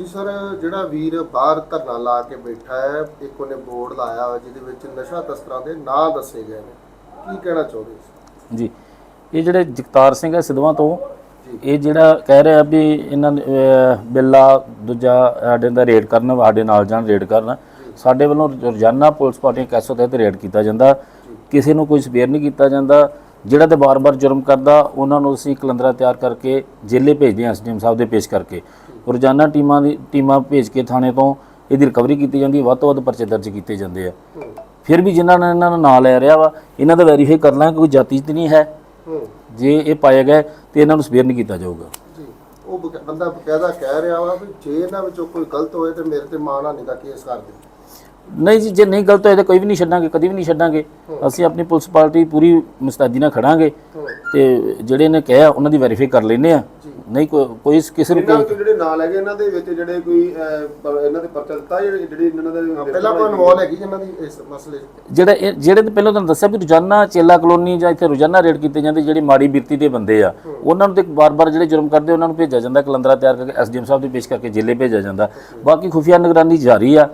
ਹਾਂਜੀ ਸਰ ਜਿਹੜਾ ਵੀਰ ਬਾਹਰ ਧਰਨਾ ਲਾ ਕੇ ਬੈਠਾ ਹੈ ਇੱਕ ਉਹਨੇ ਬੋਰਡ ਲਾਇਆ ਹੋਇਆ ਜਿਹਦੇ ਵਿੱਚ ਨਸ਼ਾ ਤਸਕਰਾਂ ਦੇ ਨਾਂ ਦੱਸੇ ਗਏ ਨੇ। ਕੀ ਕਹਿਣਾ ਚਾਹੁੰਦੇ ਸੀ ਜੀ ਇਹ ਜਿਹੜੇ ਜਗਤਾਰ ਸਿੰਘ ਹੈ ਸਿਧਵਾਂ ਤੋਂ ਜੀ। ਇਹ ਜਿਹੜਾ ਕਹਿ ਰਿਹਾ ਵੀ ਇਹਨਾਂ ਬਿੱਲਾ ਦੂਜਾ ਸਾਡੇ ਦਾ ਰੇਡ ਕਰਨ ਸਾਡੇ ਨਾਲ ਜਾਣ ਰੇਡ ਕਰਨ। ਸਾਡੇ ਵੱਲੋਂ ਰੋਜ਼ਾਨਾ ਪੁਲਿਸ ਪਾਰਟੀਆਂ ਕੈਸੋ ਤਹਿਤ ਰੇਡ ਕੀਤਾ ਜਾਂਦਾ। ਕਿਸੇ ਨੂੰ ਕੋਈ ਸਪੇਅਰ ਨਹੀਂ ਕੀਤਾ ਜਾਂਦਾ। ਜਿਹੜਾ ਤੇ ਬਾਰ-ਬਾਰ ਜੁਰਮ ਕਰਦਾ ਉਹਨਾਂ ਨੂੰ ਅਸੀਂ ਕਲੰਦਰਾ ਤਿਆਰ ਕਰਕੇ ਜੇਲੇ ਭੇਜਦੇ ਹਾਂ ਐਸਡੀਐਮ ਸਾਹਿਬ ਦੇ ਪੇਸ਼ ਕਰਕੇ। ਰੋਜ਼ਾਨਾ ਟੀਮਾਂ ਦੀ ਟੀਮਾਂ ਭੇਜ ਕੇ ਥਾਣੇ ਤੋਂ ਇਹਦੀ ਰਿਕਵਰੀ ਕੀਤੀ ਜਾਂਦੀ ਹੈ ਵੱਧ ਤੋਂ ਵੱਧ ਪਰਚੇ ਦਰਜ ਕੀਤੇ ਜਾਂਦੇ ਆ। ਫਿਰ ਵੀ ਜਿਨ੍ਹਾਂ ਨੇ ਇਹਨਾਂ ਦਾ ਨਾਂ ਲੈ ਰਿਹਾ ਵਾ ਇਹਨਾਂ ਦਾ ਵੈਰੀਫਾਈ ਕਰ ਲਾਂਗੇ ਕੋਈ ਜਾਤੀ ਤੇ ਨਹੀਂ ਹੈ। ਜੇ ਇਹ ਪਾਇਆ ਗਿਆ ਤੇ ਇਹਨਾਂ ਨੂੰ ਸਪੇਅਰ ਨਹੀਂ ਕੀਤਾ ਜਾਊਗਾ। ਉਹ ਬੰਦਾ ਬਕਾਇਦਾ ਕਹਿ ਰਿਹਾ ਵਾ ਵੀ ਜੇ ਇਹਨਾਂ ਵਿੱਚੋਂ ਕੋਈ ਗਲਤ ਹੋਏ ਤੇ ਮੇਰੇ ਤੇ ਮਾਣਹਾਨੀ ਦਾ ਕੇਸ ਕਰ ਦੇ ਨਹੀਂ ਜੀ ਜੇ ਨਹੀਂ ਗਲਤ ਹੋਇਆ ਤਾਂ ਕੋਈ ਵੀ ਨਹੀਂ ਛੱਡਾਂਗੇ ਕਦੀ ਵੀ ਨਹੀਂ ਛੱਡਾਂਗੇ। ਅਸੀਂ ਆਪਣੀ ਪੁਲਿਸ ਪਾਰਟੀ ਪੂਰੀ ਮੁਸਤੈਦੀ ਨਾਲ ਖੜਾਂਗੇ ਤੇ ਜਿਹੜੇ ਨੇ ਕਿਹਾ ਉਹਨਾਂ ਦੀ ਵੈਰੀਫਾਈ ਕਰ ਲੈਨੇ ਆ। ਨਹੀਂ ਕੋਈ ਕੋਈ ਕਿਸੇ ਨੂੰ ਕੋਈ ਜਿਹੜੇ ਨਾਂ ਲੈ ਗਏ ਇਹਨਾਂ ਦੇ ਵਿੱਚ ਜਿਹੜੇ ਕੋਈ ਇਹਨਾਂ ਦੇ ਪਰਚਾ ਦਿੱਤਾ ਜਿਹੜੇ ਜਿਹੜੀ ਇਹਨਾਂ ਦੇ ਪਹਿਲਾਂ ਕੋਈ ਇਨਵੋਲ ਹੈਗੀ ਇਹਨਾਂ ਦੀ ਇਸ ਮਸਲੇ ਜਿਹੜਾ ਇਹ- ਜਿਹੜੇ ਤੇ ਪਹਿਲਾਂ ਤੁਹਾਨੂੰ ਦੱਸਿਆ ਵੀ ਰੋਜ਼ਾਨਾ ਚੇਲਾ ਕਲੋਨੀ ਜਾਂ ਇੱਥੇ ਰੋਜ਼ਾਨਾ ਰੇਡ ਕੀਤੇ ਜਾਂਦੇ ਜਿਹੜੀ ਮਾੜੀ ਬਿਰਤੀ ਦੇ ਬੰਦੇ ਆ ਉਹਨਾਂ ਨੂੰ ਤੇ ਬਾਰ-ਬਾਰ ਜਿਹੜੇ ਜੁਰਮ ਕਰਦੇ ਉਹਨਾਂ ਨੂੰ ਭੇਜਿਆ ਜਾਂਦਾ ਕਲੰਦਰਾ ਤਿਆਰ ਕਰਕੇ ਐਸਡੀਐਮ ਸਾਹਿਬ ਦੇ ਪੇਸ਼ ਕਰਕੇ ਜੇਲੇ ਭੇਜਿਆ ਜਾਂਦਾ। ਬਾਕੀ ਖੁਫੀਆ ਨਿਗਰਾਨੀ ਜਾਰੀ ਆ।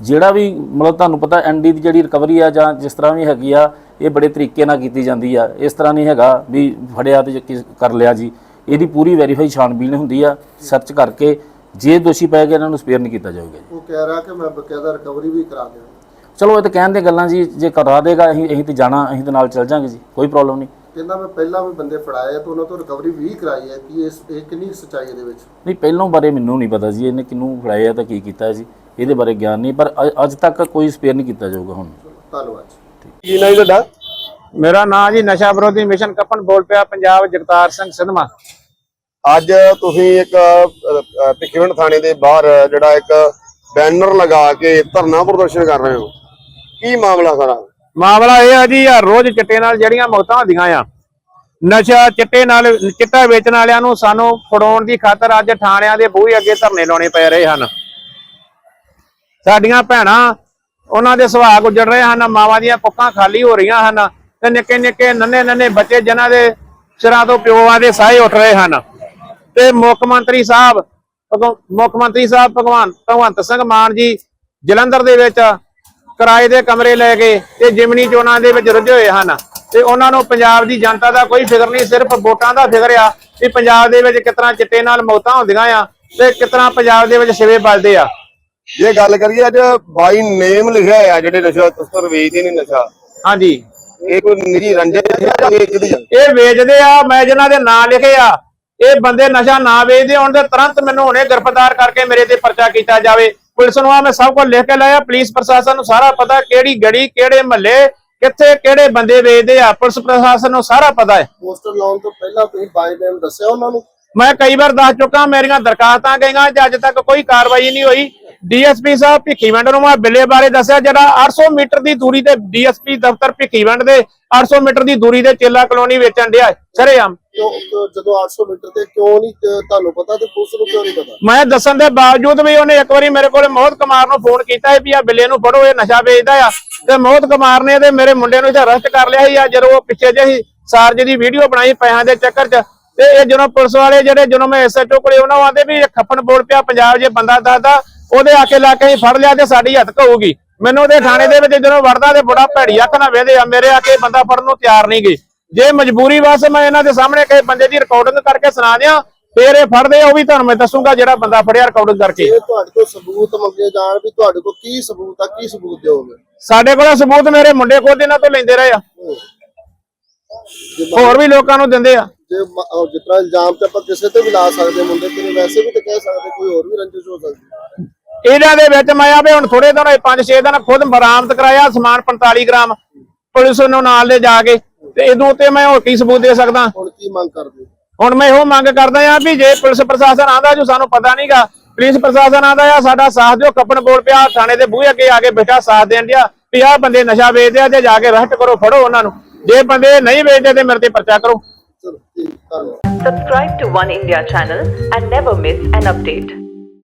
ਜਿਹੜਾ ਵੀ ਮਤਲਬ ਤੁਹਾਨੂੰ ਪਤਾ ਐਨਡੀ ਦੀ ਜਿਹੜੀ ਰਿਕਵਰੀ ਆ ਜਾਂ ਜਿਸ ਤਰ੍ਹਾਂ ਵੀ ਹੈਗੀ ਆ ਇਹ ਬੜੇ ਤਰੀਕੇ ਨਾਲ ਕੀਤੀ ਜਾਂਦੀ ਆ। ਇਸ ਤਰ੍ਹਾਂ ਨਹੀਂ ਹੈਗਾ ਵੀ ਫੜਿਆ ਤੇ ਕਰ ਲਿਆ ਜੀ। ਇਹਦੀ ਪੂਰੀ ਵੈਰੀਫਾਈ ਛਾਣਬੀਣ ਹੁੰਦੀ ਆ ਸਰਚ ਕਰਕੇ ਜੇ ਦੋਸ਼ੀ ਪੈ ਗਏ ਇਹਨਾਂ ਨੂੰ ਸਪੇਅਰ ਨਹੀਂ ਕੀਤਾ ਜਾਊਗਾ ਜੀ। ਉਹ ਕਹਿ ਰਿਹਾ ਕਿ ਮੈਂ ਬਕਾਇਦਾ ਰਿਕਵਰੀ ਵੀ ਕਰਾ ਦਿਆਂ ਚਲੋ ਇਹ ਤਾਂ ਕਹਿਣ ਦੀਆਂ ਗੱਲਾਂ ਜੀ ਜੇ ਕਰਾ ਦੇਗਾ ਅਸੀਂ ਅਸੀਂ ਤੇ ਜਾਣਾ ਅਸੀਂ ਤੇ ਨਾਲ ਚੱਲ ਜਾਾਂਗੇ ਜੀ ਕੋਈ ਪ੍ਰੋਬਲਮ ਨਹੀਂ। ਕਹਿੰਦਾ ਮੈਂ ਪਹਿਲਾਂ ਵੀ ਬੰਦੇ ਫੜਾਏ ਆ ਤੇ ਉਹਨਾਂ ਤੋਂ ਰਿਕਵਰੀ ਵੀ ਕਰਾਈ ਹੈ ਕਿ ਇਸ ਇਹ ਕਿੰਨੀ ਸੱਚਾਈ ਇਹਦੇ ਵਿੱਚ? ਨਹੀਂ ਪਹਿਲੋਂ ਬਾਰੇ ਮੈਨੂੰ ਨਹੀਂ ਪਤਾ ਜੀ ਇਹਨੇ ਕਿਹਨੂੰ ਫੜਾਇਆ ਤਾਂ ਕੀ ਕੀਤਾ ਜੀ। ਇਹਦੇ ਬਾਰੇ ਗਿਆਨ ਨਹੀਂ ਪਰ ਅ- ਅੱਜ ਤੱਕ ਕੋਈ ਸਪੇਅਰ ਨਹੀਂ ਕੀਤਾ ਜਾਊਗਾ ਹੁਣ। ਧੰਨਵਾਦ ਜੀ। ਕੀ ਨਾਂ ਜੀ ਤੁਹਾਡਾ? ਮੇਰਾ ਨਾਮ ਜੀ ਨਸ਼ਾ ਵਿਰੋਧੀ ਮਿਸ਼ਨ ਕੱਪਨ ਬੋਲ ਪਿਆ ਪੰਜਾਬ ਜਗਤਾਰ ਸਿੰਘ ਸਿਧਮਾ ਅੱਜ ਤੁਸੀਂ ਇੱਕ ਪਿੱਕੇਵਿੰਡ ਥਾਣੇ ਦੇ ਬਾਹਰ ਜਿਹੜਾ ਇੱਕ ਬੈਨਰ ਲਗਾ ਕੇ ਧਰਨਾ ਪ੍ਰਦਰਸ਼ਨ ਕਰ ਰਹੇ ਹੋ। ਕੀ ਮਾਮਲਾ ਸਾਰਾ? ਮਾਮਲਾ ਇਹ ਆ ਜੀ ਯਾਰ ਰੋਜ਼ ਚਿੱਟੇ ਨਾਲ ਜਿਹੜੀਆਂ ਮੌਤਾਂ ਹੁੰਦੀਆਂ ਆ ਨਸ਼ਾ ਚਿੱਟੇ ਨਾਲ ਚਿੱਟਾ ਵੇਚਣ ਵਾਲਿਆਂ ਨੂੰ ਸਾਨੂੰ ਫੜਾਉਣ ਦੀ ਖਾਤਰ ਅੱਜ ਥਾਣਿਆਂ ਦੇ ਬੂਹੇ ਅੱਗੇ ਧਰਨੇ ਲਾਉਣੇ ਪੈ ਰਹੇ ਹਨ। ਸਾਡੀਆਂ ਭੈਣਾਂ, ਉਹਨਾਂ ਦੇ ਸੁਹਾਗ ਉੱਜੜ ਰਹੇ ਹਨ, ਮਾਵਾਂ ਦੀਆਂ ਕੁੱਖਾਂ ਖਾਲੀ ਹੋ ਰਹੀਆਂ ਹਨ ਤੇ ਨਿੱਕੇ ਨਿੱਕੇ, ਨੰਨੇ ਨੰਨੇ ਬੱਚੇ ਜਿਨ੍ਹਾਂ ਦੇ ਸਿਰਾਂ ਤੋਂ ਪਿਓਾਂ ਦੇ ਸਾਏ ਉੱਠ ਰਹੇ ਹਨ। ਤੇ ਮੁੱਖ ਮੰਤਰੀ ਸਾਹਿਬ ਮੁੱਖ ਮੰਤਰੀ ਸਾਹਿਬ ਭਗਵਾਨ, ਭਗਵੰਤ ਸਿੰਘ ਮਾਨ ਜੀ ਜਲੰਧਰ ਦੇ ਵਿੱਚ ਕਿਰਾਏ ਦੇ ਕਮਰੇ ਲੈ ਕੇ ਤੇ ਜਿਮਨੀ ਚੋਣਾਂ ਦੇ ਵਿੱਚ ਰੁੱਝੇ ਹੋਏ ਹਨ। ਤੇ ਉਹਨਾਂ ਨੂੰ ਪੰਜਾਬ ਦੀ ਜਨਤਾ ਦਾ ਕੋਈ ਫਿਕਰ ਨਹੀਂ, ਸਿਰਫ ਵੋਟਾਂ ਦਾ ਫਿਕਰ ਆ ਕਿ ਪੰਜਾਬ ਦੇ ਵਿੱਚ ਕਿਤਨਾ ਚਿੱਟੇ ਨਾਲ ਮੌਤਾਂ ਹੁੰਦੀਆਂ ਆ ਤੇ ਕਿਤਨਾ ਪੰਜਾਬ ਦੇ ਵਿੱਚ ਛਿਵੇ ਬਲਦੇ ਆ। ਜੇ ਗੱਲ ਕਰੀਏ ਅੱਜ ਬਾਈ ਨੇਮ ਲਿਖਿਆ ਹੋਇਆ ਜਿਹੜੇ ਨਸ਼ਾ ਤਸਕਰ ਵੇਚਦੇ ਨੇ ਨਸ਼ਾ। ਹਾਂਜੀ। ਇਹ ਕੋਈ ਨਿੱਜੀ ਰੰਜਨ ਹੈ ਜਾਂ ਵੇਚਦੀ ਆ ਇਹ ਵੇਚਦੇ ਆ ਮੈਂ ਜਿਨ੍ਹਾਂ ਦੇ ਨਾਂ ਲਿਖੇ ਆ ਇਹ ਬੰਦੇ ਨਸ਼ਾ ਨਾ ਵੇਚਦੇ ਹੋਣ ਤੇ ਤੁਰੰਤ ਮੈਨੂੰ ਹੁਣੇ ਗ੍ਰਿਫਤਾਰ ਕਰਕੇ ਮੇਰੇ ਤੇ ਪਰਚਾ ਕੀਤਾ ਜਾਵੇ। ਪੁਲਿਸ ਨੂੰ ਆ ਮੈਂ ਸਭ ਕੁਝ ਲਿਖ ਕੇ ਲਾਇਆ ਪੁਲਿਸ ਪ੍ਰਸ਼ਾਸਨ ਨੂੰ ਸਾਰਾ ਪਤਾ ਕਿਹੜੀ ਗੜੀ ਕਿਹੜੇ ਮਹੱਲੇ ਕਿੱਥੇ ਕਿਹੜੇ ਬੰਦੇ ਵੇਚਦੇ ਆ ਪੁਲਿਸ ਪ੍ਰਸ਼ਾਸਨ ਨੂੰ ਸਾਰਾ ਪਤਾ ਹੈ। ਪੋਸਟਰ ਲਾਉਣ ਤੋਂ ਪਹਿਲਾਂ ਤੁਸੀਂ ਬਾਈ ਨੇਮ ਦੱਸਿਆ ਉਹਨਾਂ ਨੂੰ? ਮੈਂ ਕਈ ਵਾਰ ਦੱਸ ਚੁੱਕਾ ਮੇਰੀਆਂ ਦਰਖਾਸਤਾਂ ਗਈਆਂ ਤੇ ਅੱਜ ਤੱਕ ਕੋਈ ਕਾਰਵਾਈ ਨਹੀਂ ਹੋਈ। ਡੀਐਸਪੀ ਸਾਹਿਬ ਭਿੱਖੀਵਿੰਡ ਨੂੰ ਮੈਂ ਬਿੱਲੇ ਬਾਰੇ ਦੱਸਿਆ ਜਿਹੜਾ 800 ਮੀਟਰ ਦੀ ਦੂਰੀ ਤੇ ਡੀਐਸਪੀ ਦਫ਼ਤਰ ਭਿੱਖੀਵਿੰਡ ਦੇ 800 ਮੀਟਰ ਦੀ ਦੂਰੀ ਤੇ ਚੇਲਾ ਕਲੋਨੀ ਵੇਚਣ ਡਿਆ। ਸਰੇਆਮ। ਜਦੋਂ 800 ਮੀਟਰ ਤੇ ਕਿਉਂ ਨਹੀਂ ਤੇ ਤੁਹਾਨੂੰ ਪਤਾ ਤੇ ਪੁਲਿਸ ਨੂੰ ਕਿਉਂ ਨਹੀਂ ਪਤਾ? ਮੈਂ ਦੱਸਣ ਦੇ ਬਾਵਜੂਦ ਵੀ ਉਹਨੇ ਇੱਕ ਵਾਰੀ ਮੇਰੇ ਕੋਲ ਮੋਹਤ ਕੁਮਾਰ ਨੂੰ ਫੋਨ ਕੀਤਾ ਵੀ ਆ ਬਿੱਲੇ ਨੂੰ ਫੜੋ ਇਹ ਨਸ਼ਾ ਵੇਚਦਾ ਆ। ਤੇ ਮੋਹਤ ਕੁਮਾਰ ਨੇ ਤੇ ਮੇਰੇ ਮੁੰਡੇ ਨੂੰ ਇੱਥੇ ਅਰੈਸਟ ਕਰ ਲਿਆ ਸੀ। ਆ ਜਦੋਂ ਉਹ ਪਿੱਛੇ ਜਿਹੀ ਸਾਰਜ ਦੀ ਵੀਡੀਓ ਬਣਾਈ ਪੈਸਿਆਂ ਦੇ ਚੱਕਰ 'ਚ ਤੇ ਇਹ ਜਦੋਂ ਪੁਲਿਸ ਵਾਲੇ ਜਿਹੜੇ ਜਦੋਂ ਮੈਂ ਐਸਐਚਓ ਕੋਲੇ ਉਹਨਾਂ ਆਂਦੇ ਵੀ ਇਹ ਖੱਪਣ ਬੋਲ ਪਿਆ ਪੰਜਾਬ ਜੇ ਬੰਦਾ ਦੱਸਦਾ ਉਹਦੇ ਆਕੇ ਲਾ ਕੇ ਫੜ ਲਿਆ ਤੇ ਸਾਡੀ ਹੱਥ ਹੋਊਗੀ ਮੈਨੂੰ ਉਹਦੇ ਥਾਣੇ ਦੇ ਵਿੱਚ ਜਦੋਂ ਵੜਦਾ ਤੇ ਬੜਾ ਭੈੜੀ ਅੱਖ ਨਾਲ ਵੇਦੇ ਆ ਮੇਰੇ ਆਕੇ ਬੰਦਾ ਫੜਨ ਨੂੰ ਤਿਆਰ ਨਹੀਂ ਗਏ ਜੇ ਮਜਬੂਰੀ ਵਾਸਤੇ ਮੈਂ ਇਹਨਾਂ ਦੇ ਸਾਹਮਣੇ ਕਿਸੇ ਬੰਦੇ ਦੀ ਰਿਕਾਰਡਿੰਗ ਕਰਕੇ ਸੁਣਾ ਦਿਆਂ ਫੇਰ ਇਹ ਫੜਦੇ ਆ, ਉਹ ਵੀ ਤੁਹਾਨੂੰ ਮੈਂ ਦੱਸੂਗਾ ਜਿਹੜਾ ਬੰਦਾ ਫੜਿਆ ਰਿਕਾਰਡਿੰਗ ਕਰਕੇ। ਤੁਹਾਡੇ ਕੋਲ ਸਬੂਤ ਮੰਗੇ ਜਾਣ ਵੀ ਤੁਹਾਡੇ ਕੋਲ ਕੀ ਸਬੂਤ ਆ ਕੀ ਸਬੂਤ ਦਿਓਗੇ? ਸਾਡੇ ਕੋਲ ਸਬੂਤ ਮੇਰੇ ਮੁੰਡੇ ਕੋਲ ਇਹਨਾਂ ਤੋਂ ਲੈਂਦੇ ਰਹੇ ਆ। ਹੋਰ ਵੀ ਲੋਕਾਂ ਨੂੰ ਦਿੰਦੇ ਆ। ਜੇ ਤਰ੍ਹਾਂ ਇਲਜ਼ਾਮ ਤੇ ਆਪਾਂ ਕਿਸੇ ਤੇ ਵੀ ਲਾ ਸਕਦੇ ਮੁੰਡੇ ਤੇ ਵੈਸੇ ਵੀ ਤੇ ਕਹਿ ਸਕਦੇ ਕੋਈ ਹੋਰ ਵੀ ਰੰਜਿਸ਼ ਹੋ ਸਕਦੀ। ਇਹਨਾਂ ਦੇ ਵਿੱਚ ਮੈਂ ਆਵੇ ਹੁਣ ਥੋੜੇ ਦਿਨ ਹੋਏ 5-6 ਦਿਨ ਖੁਦ ਬਰਾਮਦ ਕਰਾਇਆ ਸਮਾਨ 45 ਗ੍ਰਾਮ ਪੁਲਿਸ ਨੂੰ ਨਾਲ ਲੈ ਜਾ ਕੇ ਤੇ ਇਹਦੋਂ ਉੱਤੇ ਮੈਂ ਹੋਰ ਕੀ ਸਬੂਤ ਦੇ ਸਕਦਾ? ਹੁਣ ਕੀ ਮੰਗ ਕਰਦੇ? ਹੁਣ ਮੈਂ ਇਹੋ ਮੰਗ ਕਰਦਾ ਆ ਵੀ ਜੇ ਪੁਲਿਸ ਪ੍ਰਸ਼ਾਸਨ ਆਂਦਾ ਜੋ ਸਾਨੂੰ ਪਤਾ ਨਹੀਂਗਾ ਪੁਲਿਸ ਪ੍ਰਸ਼ਾਸਨ ਆਂਦਾ ਆ ਸਾਡਾ ਸਾਥ ਦਿਓ ਕੱਪਣ ਬੋਲ ਪਿਆ ਥਾਣੇ ਦੇ ਬੂਹੇ ਅੱਗੇ ਆ ਕੇ ਬੈਠਾ ਸਾਥ ਦੇਣ ਦਿਆ ਵੀ ਆਹ ਬੰਦੇ ਨਸ਼ਾ ਵੇਚਦੇ ਆ ਤੇ ਜਾ ਕੇ ਅਰੈਸਟ ਕਰੋ ਫੜੋ ਉਹਨਾਂ ਨੂੰ। ਜੇ ਬੰਦੇ ਨਹੀਂ ਵੇਚਦੇ ਤੇ ਮੇਰੇ ਤੇ ਪਰਚਾ ਕਰੋ। Subscribe to One India channel and never miss an update.